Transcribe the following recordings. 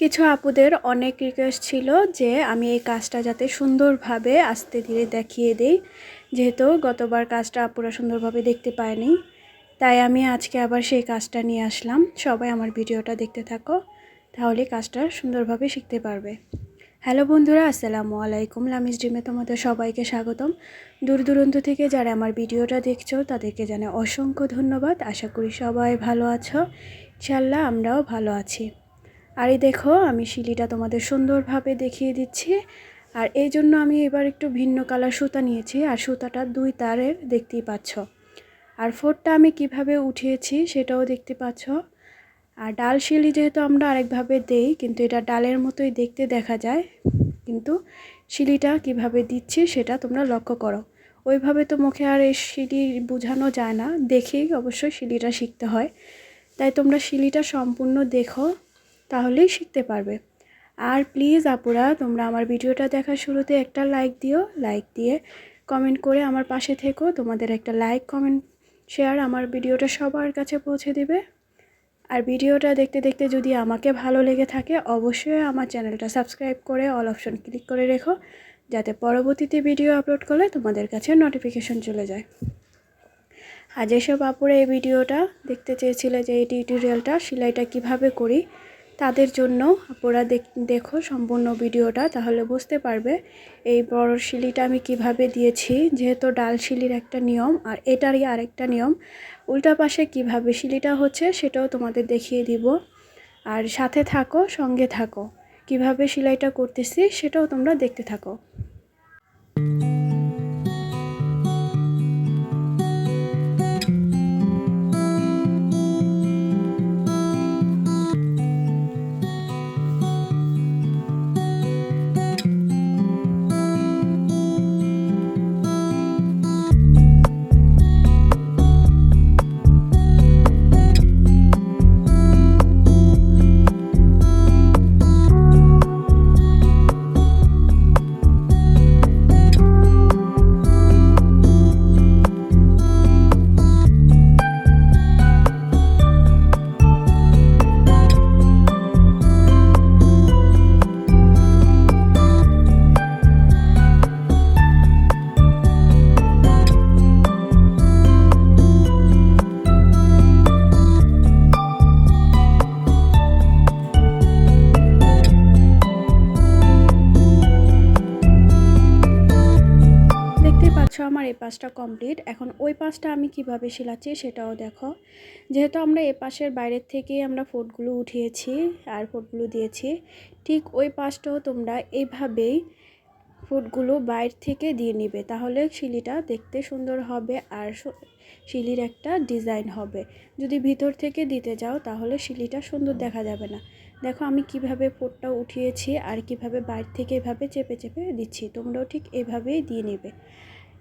কিছু আপুদের অনেক রিকোয়েস্ট ছিল যে আমি এই কাজটা যাতে সুন্দরভাবে আস্তে ধীরে দেখিয়ে দিই। যেহেতু গতবার কাজটা আপুরা সুন্দরভাবে দেখতে পায়নি, তাই আমি আজকে আবার সেই কাজটা নিয়ে আসলাম। সবাই আমার ভিডিওটা দেখতে থাকো, তাহলে কাজটা সুন্দরভাবে শিখতে পারবে। হ্যালো বন্ধুরা, আসসালামু আলাইকুম। লামিস ড্রিমে তোমাদের সবাইকে স্বাগতম। দূর দূরান্ত থেকে যারা আমার ভিডিওটা দেখছ, তাদেরকে জানে অসংখ্য ধন্যবাদ। আশা করি সবাই ভালো আছো। ইনশাল্লাহ আমরাও ভালো আছি। আর এই দেখো, আমি শিলিটা তোমাদের সুন্দরভাবে দেখিয়ে দিচ্ছি। আর এই জন্য আমি এবার একটু ভিন্ন কালার সুতা নিয়েছি, আর সুতাটা দুই তারের দেখতেই পাচ্ছ। আর ফোরটা আমি কীভাবে উঠিয়েছি সেটাও দেখতে পাচ্ছ। আর ডাল শিলি যেহেতু আমরা আরেকভাবে দেই, কিন্তু এটা ডালের মতোই দেখতে দেখা যায়। কিন্তু শিলিটা কীভাবে দিচ্ছি সেটা তোমরা লক্ষ্য করো। ওইভাবে তো মুখে আর এই শিলি বোঝানো যায় না, দেখেই অবশ্যই শিলিটা শিখতে হয়। তাই তোমরা শিলিটা সম্পূর্ণ দেখো। তাহলেই শিখতে পারবে। আর প্লিজ আপুরা, তোমরা আমার ভিডিওটা দেখার শুরুতে একটা লাইক দিও। লাইক দিয়ে কমেন্ট করে আমার পাশে থেকো। তোমাদের একটা লাইক কমেন্ট শেয়ার আমার ভিডিওটা সবার কাছে পৌঁছে দিবে। আর ভিডিওটা দেখতে দেখতে যদি আমাকে ভালো লেগে থাকে, অবশ্যই আমার চ্যানেলটা সাবস্ক্রাইব করে অল অপশন ক্লিক করে রেখো। যাতে পরবর্তীতে ভিডিও আপলোড করলে তোমাদের কাছে নোটিফিকেশন চলে যায়। আর যেসব আপুরা এই ভিডিওটা দেখতে চেয়েছিলে যে এই টিউটোরিয়ালটা সেলাইটা কীভাবে করি তাদের জন্য আপনারা দেখো সম্পূর্ণ ভিডিওটা, তাহলে বুঝতে পারবে এই বড় শিলিটা আমি কীভাবে দিয়েছি। যেহেতু ডাল শিলির একটা নিয়ম, আর এটারই আরেকটা নিয়ম, উল্টা পাশে কীভাবে শিলিটা হচ্ছে সেটাও তোমাদের দেখিয়ে দিব। আর সাথে থাকো, সঙ্গে থাকো। কীভাবে সেলাইটা করতেছি সেটাও তোমরা দেখতে থাকো। পাশটা কমপ্লিট। এখন ওই পাশটা আমি কীভাবে শিলাচ্ছি সেটাও দেখো। যেহেতু আমরা এ পাশের বাইরের থেকেই আমরা ফোটগুলো উঠিয়েছি আর ফোটগুলো দিয়েছি, ঠিক ওই পাশটাও তোমরা এইভাবেই ফুটগুলো বাইর থেকে দিয়ে নিবে। তাহলে শিলিটা দেখতে সুন্দর হবে আর শিলির একটা ডিজাইন হবে। যদি ভিতর থেকে দিতে যাও তাহলে শিলিটা সুন্দর দেখা যাবে না। দেখো আমি কীভাবে ফোটটা উঠিয়েছি আর কীভাবে বাইর থেকে এভাবে চেপে চেপে দিচ্ছি, তোমরাও ঠিক এভাবেই দিয়ে নিবে।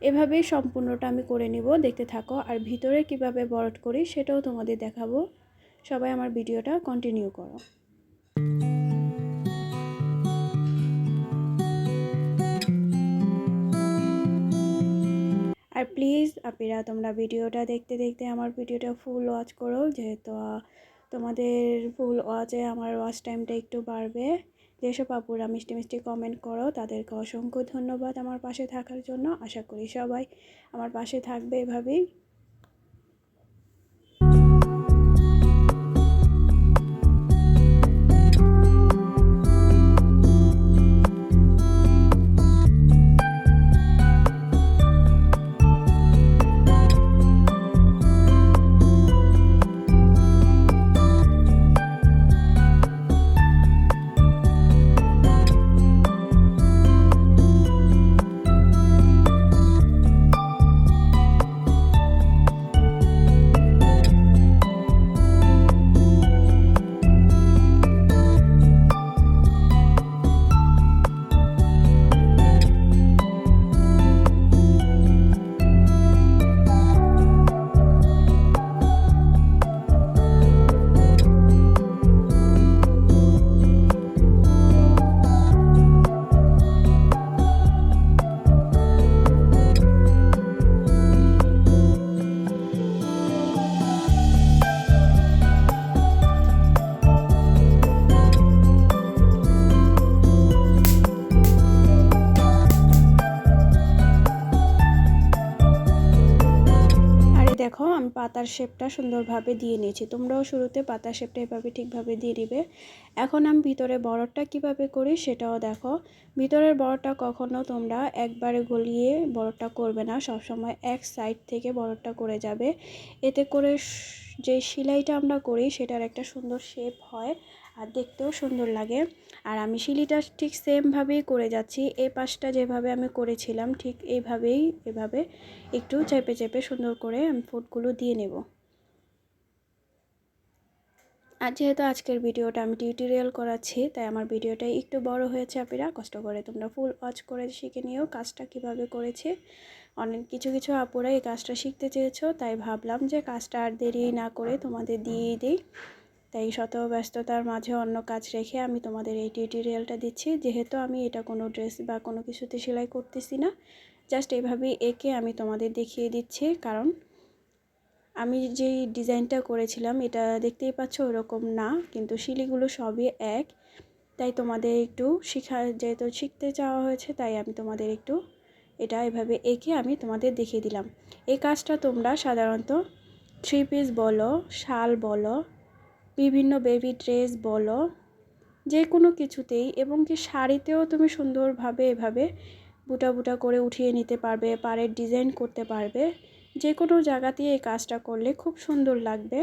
এভাবেই সম্পূর্ণটা আমি করে নিব, দেখতে থাকো। আর ভিতরে কীভাবে বরট করি সেটাও তোমাদের দেখাবো। সবাই আমার ভিডিওটা কন্টিনিউ করো। আর প্লিজ আপনারা তোমরা ভিডিওটা দেখতে দেখতে আমার ভিডিওটা ফুল ওয়াচ করো, যেহেতু তোমাদের ফুল ওয়াচে আমার ওয়াচ টাইমটা একটু বাড়বে। যেসব আপুরা মিষ্টি মিষ্টি কমেন্ট করো, তাদেরকে অসংখ্য ধন্যবাদ আমার পাশে থাকার জন্য। আশা করি সবাই আমার পাশে থাকবে এভাবেই। পাতার শেপটা সুন্দরভাবে দিয়ে নিয়েছি। তোমরাও শুরুতে পাতার শেপটা এভাবে ঠিকভাবে দিয়ে দিবে। এখন আমি ভিতরে বড়টা কীভাবে করি সেটাও দেখো। ভিতরের বড়টা কখনো তোমরা একবারে গলিয়ে বড়টা করবে না। সবসময় এক সাইড থেকে বড়টা করে যাবে। এতে করে যে সেলাইটা আমরা করি সেটার একটা সুন্দর শেপ হয়। আর দেখতেও সুন্দর লাগে। আর আমি শিলিটা ঠিক সেমভাবেই করে যাচ্ছি। এই পাশটা যেভাবে আমি করেছিলাম, ঠিক এইভাবেই এভাবে একটু চেপে চেপে সুন্দর করে আমি ফুটগুলো দিয়ে নেব। আর যেহেতু আজকের ভিডিওটা আমি টিউটোরিয়াল করাচ্ছি, তাই আমার ভিডিওটা একটু বড় হয়েছে আপনারা কষ্ট করে তোমরা ফুল ওয়াচ করে শিখে নিও কাজটা কীভাবে করেছে। অনেক কিছু কিছু আপুরা এই কাজটা শিখতে চেয়েছো, তাই ভাবলাম যে কাজটা আর দেরি না করে তোমাদের দিয়েই দিই। তাই শত ব্যস্ততার মাঝে অন্য কাজ রেখে আমি তোমাদের এই টিউটোরিয়ালটা দিচ্ছি। যেহেতু আমি এটা কোনো ড্রেস বা কোনো কিছুতে সেলাই করতেছি না, জাস্ট এভাবেই এঁকে আমি তোমাদের দেখিয়ে দিচ্ছি। কারণ আমি যেই ডিজাইনটা করেছিলাম, এটা দেখতেই পাচ্ছ ওরকম না, কিন্তু শিলিগুলো সবই এক। তাই তোমাদের একটু শিখা, যেহেতু শিখতে চাওয়া হয়েছে, তাই আমি তোমাদের একটু এটা এভাবে এঁকে আমি তোমাদের দেখিয়ে দিলাম। এই কাজটা তোমরা সাধারণত থ্রি পিস বলো, শাল বলো বিভিন্ন বেবি ড্রেস বলো যে কোনো কিছুতেই এবং কি শাড়িতেও তুমি সুন্দরভাবে এভাবে বুটা বুটা করে উঠিয়ে নিতে পারবে, পাড়ের ডিজাইন করতে পারবে যে কোনো জায়গাতেই এই কাজটা করলে খুব সুন্দর লাগবে।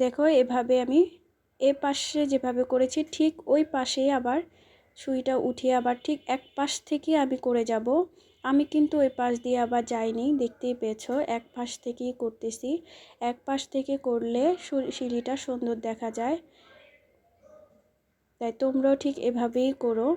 দেখো, এভাবে আমি এ পাশে যেভাবে করেছি, ঠিক ওই পাশেই আবার সুইটা উঠিয়ে আবার ঠিক এক পাশ থেকে আমি করে যাব। আমি কিন্তু ওই পাশ দিয়ে আবার যাইনি, দেখতেই পেয়েছ, এক পাশ থেকেই করতেছি। এক পাশ থেকে করলে সিঁড়িটা সুন্দর দেখা যায়। তাই তোমরাও ঠিক এভাবেই করো।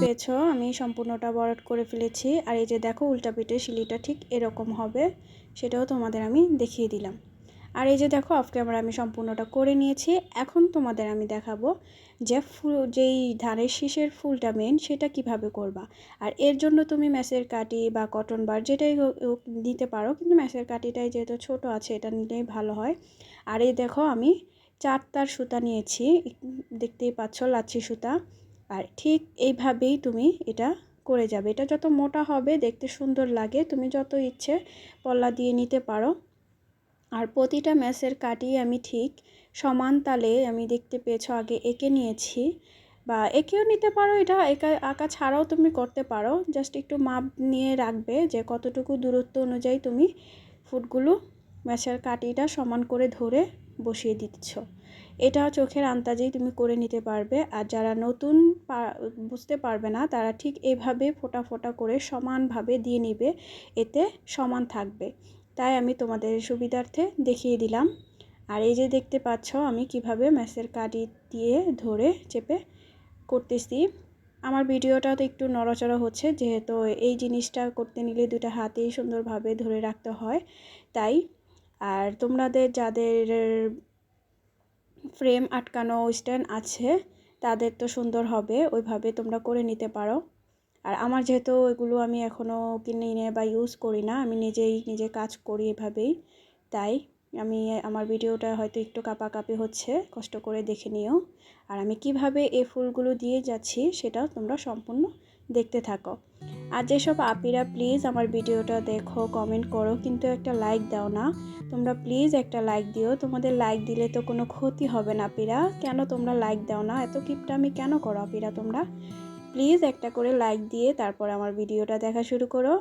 পেয়েছ, আমি সম্পূর্ণটা বরট করে ফেলেছি। আর এই যে দেখো, উল্টা পিঠে শিলিটা ঠিক এরকম হবে, সেটাও তোমাদের আমি দেখিয়ে দিলাম। আর এই যে দেখো অফ ক্যামেরা আমি সম্পূর্ণটা করে নিয়েছি। এখন তোমাদের আমি দেখাবো যে ফুল, যেই ধানের শীষের ফুলটা মেন সেটা কীভাবে করবা। আর এর জন্য তুমি ম্যাসের কাটি বা কটন বার যেটাই দিতে পারো, কিন্তু ম্যাসের কাটিটাই যেহেতু ছোট আছে, এটা নিলেই ভালো হয়। আর এই দেখো, আমি চার তার সুতা নিয়েছি, দেখতেই পাচ্ছ, লাচ্ছি সুতা। আর ঠিক এইভাবেই তুমি এটা করে যাবে। এটা যত মোটা হবে, দেখতে সুন্দর লাগে। তুমি যত ইচ্ছে পল্লা দিয়ে নিতে পারো। আর প্রতিটা ম্যাচের কাটি আমি ঠিক সমান তালে আমি দেখতে পেয়েছ, আগে এঁকে নিয়েছি। বা এঁকেও নিতে পারো, এটা একা, আঁকা ছাড়াও তুমি করতে পারো। জাস্ট একটু মাপ নিয়ে রাখবে যে কতটুকু দূরত্ব অনুযায়ী তুমি ফুটগুলো ম্যাচের কাটিটা সমান করে ধরে বসিয়ে দিচ্ছ। এটা চোখের আন্দাজেই তুমি করে নিতে পারবে। আর যারা নতুন বুঝতে পারবে না, তারা ঠিক এভাবে ফোটা ফোটা করে সমানভাবে দিয়ে নিবে। এতে সমান থাকবে। তাই আমি তোমাদের সুবিধার্থে দেখিয়ে দিলাম। আর এই যে দেখতে পাচ্ছ, আমি কীভাবে ম্যাসের কাটি দিয়ে ধরে চেপে করতেছি। আমার ভিডিওটা তো একটু নড়াচড়া হচ্ছে, যেহেতু এই জিনিসটা করতে নিলে দুটা হাতেই সুন্দরভাবে ধরে রাখতে হয়। তাই, আর তোমাদের যাদের ফ্রেম আটকানো স্ট্যান্ড আছে, তাদের তো সুন্দর হবে, ওইভাবে তোমরা করে নিতে পারো। আর আমার যেহেতু এগুলো আমি এখনও কিনে বা ইউজ করি না, আমি নিজেই নিজে কাজ করি এভাবেই। তাই আমি আমার ভিডিওটা হয়তো একটু কাঁপাকাঁপি হচ্ছে, কষ্ট করে দেখে নিও। আর আমি কীভাবে এই ফুলগুলো দিয়ে যাচ্ছি, সেটাও তোমরা সম্পূর্ণ দেখতে থাকো। আর যেসব আপিরা প্লিজ আমার ভিডিওটা দেখো কমেন্ট করো, কিন্তু একটা লাইক দাও না। তোমরা প্লিজ একটা লাইক দিও। তোমাদের লাইক দিলে তো কোনো ক্ষতি হবে না আপিরা। কেন তোমরা লাইক দাও না? এত কিপটা আমি কেন করো আপিরা তোমরা? প্লিজ একটা করে লাইক দিয়ে তারপর আমার ভিডিওটা দেখা শুরু করো।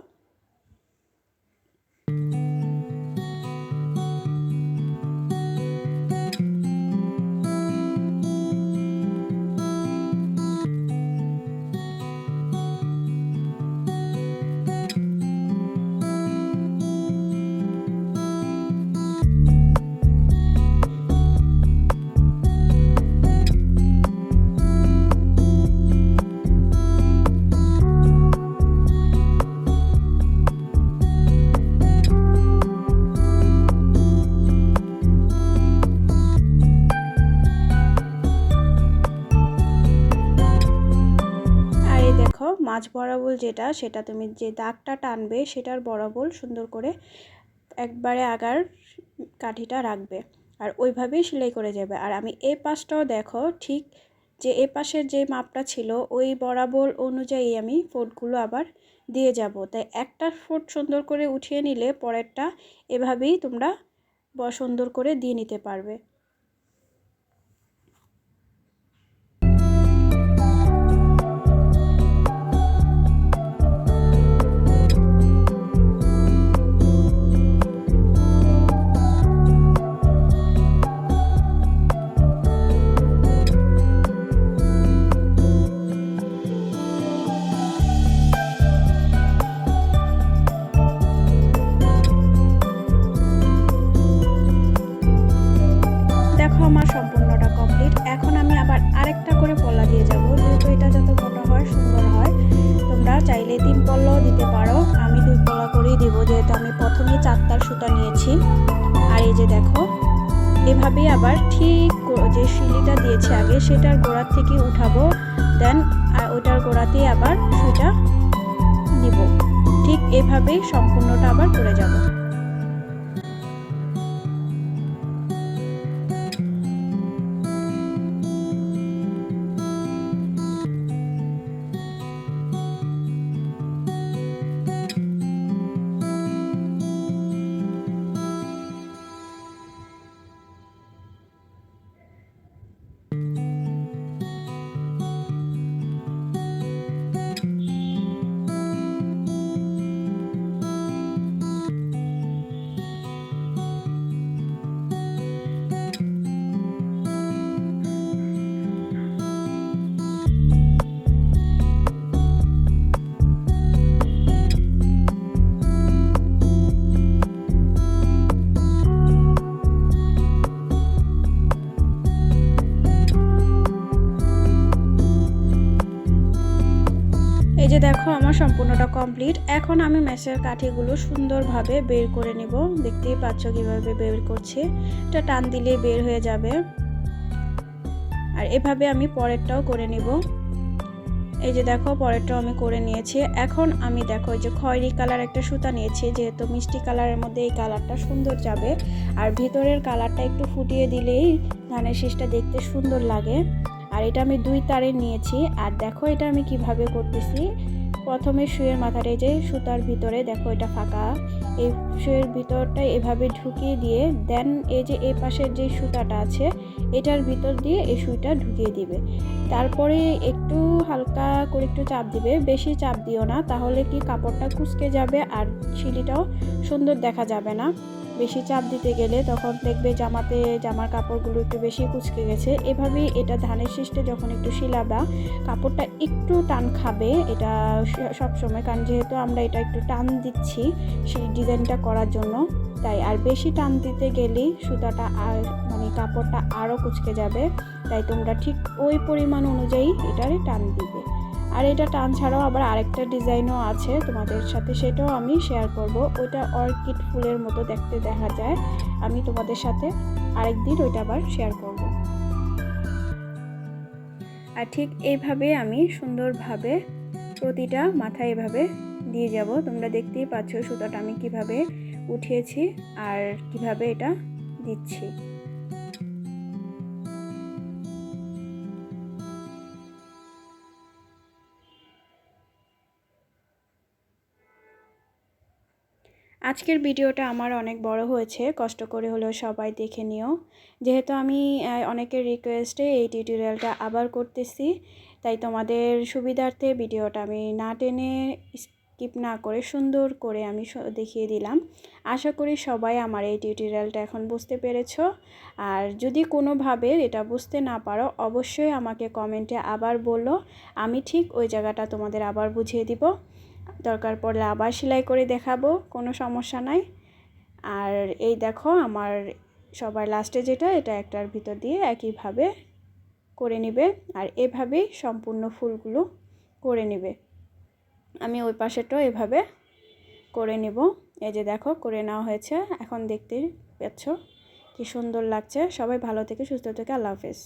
মাছ বরাবর যেটা, সেটা তুমি যে দাগটা টানবে, সেটার বরাবল সুন্দর করে একবারে আগার কাঠিটা রাখবে আর ওইভাবেই সেলাই করে যাবে। আর আমি এ পাশটাও দেখো, ঠিক যে এ পাশের যে মাপটা ছিল, ওই বরাবর অনুযায়ী আমি ফোটগুলো আবার দিয়ে যাব। তাই একটা ফোট সুন্দর করে উঠিয়ে নিলে পরেরটা এভাবেই তোমরা সুন্দর করে দিয়ে নিতে পারবে। এভাবেই সম্পূর্ণটা আবার করে যাব। সম্পূর্ণটা কমপ্লিট এখন আমি ম্যাশের কাঠিগুলো সুন্দরভাবে বের করে নিব। দেখতেই পাচ্ছ কীভাবে বের করছি। এটা টান দিলেই বের হয়ে যাবে। আর এভাবে আমি পরেরটাও করে নিব। এই যে দেখো, পরেরটাও আমি করে নিয়েছি। এখন আমি দেখো যে খয়েরি কালার একটা সুতা নিয়েছি, যেহেতু মিষ্টি কালারের মধ্যে এই কালারটা সুন্দর যাবে। আর ভিতরের কালারটা একটু ফুটিয়ে দিলেই ধানের শীষটা দেখতে সুন্দর লাগে। আর এটা আমি দুই তারে নিয়েছি। আর দেখো, এটা আমি কীভাবে করতেছি। প্রথমে শুয়ের মাথাটা এই যে সুতার ভিতরে, দেখো এটা ফাঁকা। এই শুয়ের ভিতরটা এভাবে ঢুকিয়ে দিয়ে দেন এই যে এই পাশের যে সুতাটা আছে, এটার ভিতর দিয়ে এই সুইটা ঢুকিয়ে দিবে। তারপরে একটু হালকা করে একটু চাপ দিবে। বেশি চাপ দিও না, তাহলে কি কাপড়টা কুচকে যাবে আর শিলিটাও সুন্দর দেখা যাবে না। বেশি চাপ দিতে গেলে তখন দেখবে জামাতে জামার কাপড়গুলো একটু বেশি কুচকে গেছে। এভাবেই এটা ধানের শীষটা যখন একটু শিলাবা, কাপড়টা একটু টান খাবে এটা সব সময় কারণ যেহেতু আমরা এটা একটু টান দিচ্ছি সেই ডিজাইনটা করার জন্য, তাই আর বেশি টান দিতে গেলেই সুতাটা আর মানে কাপড়টা আরও কুচকে যাবে, তাই তোমরা ঠিক ওই পরিমাণ অনুযায়ী এটারে টান দিবে। আর এটা টান ছাড়াও আবার আরেকটা ডিজাইনও আছে তোমাদের সাথে, সেটাও আমি শেয়ার করব। ওইটা অর্কিড ফুলের মতো দেখতে দেখা যায়। আমি তোমাদের সাথে আরেক দিন ওইটা আবার শেয়ার করব। আর ঠিক এইভাবে আমি সুন্দরভাবে প্রতিটা মাথায় এভাবে দিয়ে যাব। তোমরা দেখতেই পাচ্ছ সুতাটা আমি কীভাবে উঠিয়েছি আর কীভাবে এটা দিচ্ছি। আজকের ভিডিওটা আমার অনেক বড় হয়েছে, কষ্ট করে হলেও সবাই দেখে নিও। যেহেতু আমি অনেকের রিকোয়েস্টে এই টিউটোরিয়ালটা আবার করতেছি, তাই তোমাদের সুবিধার্থে ভিডিওটা আমি না টেনে স্কিপ না করে সুন্দর করে আমি দেখিয়ে দিলাম। আশা করি সবাই আমার এই টিউটোরিয়ালটা এখন বুঝতে পেরেছ। আর যদি কোনোভাবে এটা বুঝতে না পারো, অবশ্যই আমাকে কমেন্টে আবার বলো। আমি ঠিক ওই জায়গাটা তোমাদের আবার বুঝিয়ে দিব। দরকার পড়লে আবার সেলাই করে দেখাবো, কোনো সমস্যা নাই। আর এই দেখো আমার সবার লাস্টে যেটা, এটা একটার ভিতর দিয়ে একইভাবে করে নেবে আর এভাবেই সম্পূর্ণ ফুলগুলো করে নেবে। আমি ওই পাশেটাও এভাবে করে নেব। এই যে দেখো, করে নেওয়া হয়েছে। এখন দেখতে পাচ্ছ কি সুন্দর লাগছে। সবাই ভালো থেকে সুস্থ থেকে আল্লাহ হাফেজ।